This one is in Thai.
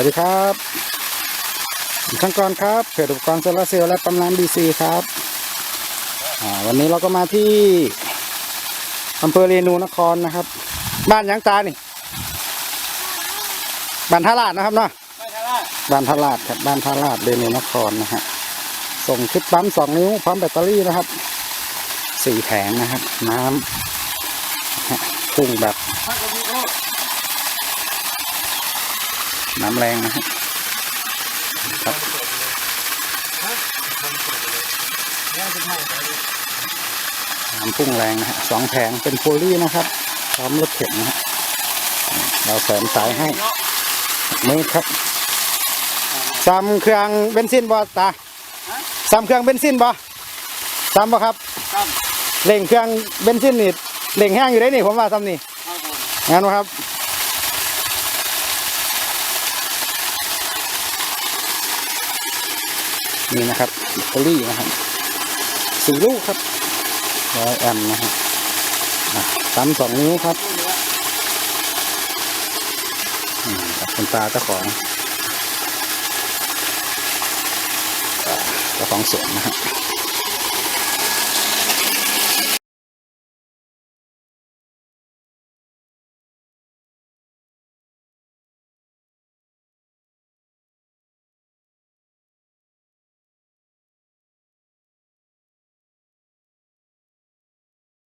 วัสดีครับช่างกรครับเพจอุปกรณ์โซลาร์เซลล์และปั๊มน้ำดีซีครับอ่าวันนี้เราก็มาที่อำเภอเรนูนครนะครับ บ้านหยังตานี่บ้านท่าลาดนะครับเนาะไม่ใช่ละบ้านท่าลาดครับบ้านท่าลาดเรนูนครนะฮะส่งชุดปั๊มสองนิ้วพร้อมแบตเตอรี่นะครับสี่แผงนะครับ น้ำนะฮะพุ่งแบบถ้าก็มีโอ้ น้ำแรงนะฮะครับเนี่ยจะถ่ายไปเลยน้ำพุ่งแรงนะฮะสองแผงเป็นโพลีนะครับ พร้อมรถเข็นนะฮะเราแสมสายให้เนาะนี่ครับซ้ำเครื่องเบนซินบ่ตาซ้ำเครื่องเบนซินบ่ซ้ำบ่ครับครับเร่งเครื่องเบนซินนี่เร่งแห้งอยู่ได้นี่ผมว่าซ้ำนี่ครับผมงั้นบ่ครับ นี่นะครับแบตร์รี่นะครับสี่ลูกครับร้อยแอมนะฮะอะซ้ำสองนิ้วครับอืมกับคุณตาเจ้าของเจ้าของสวนนะฮะ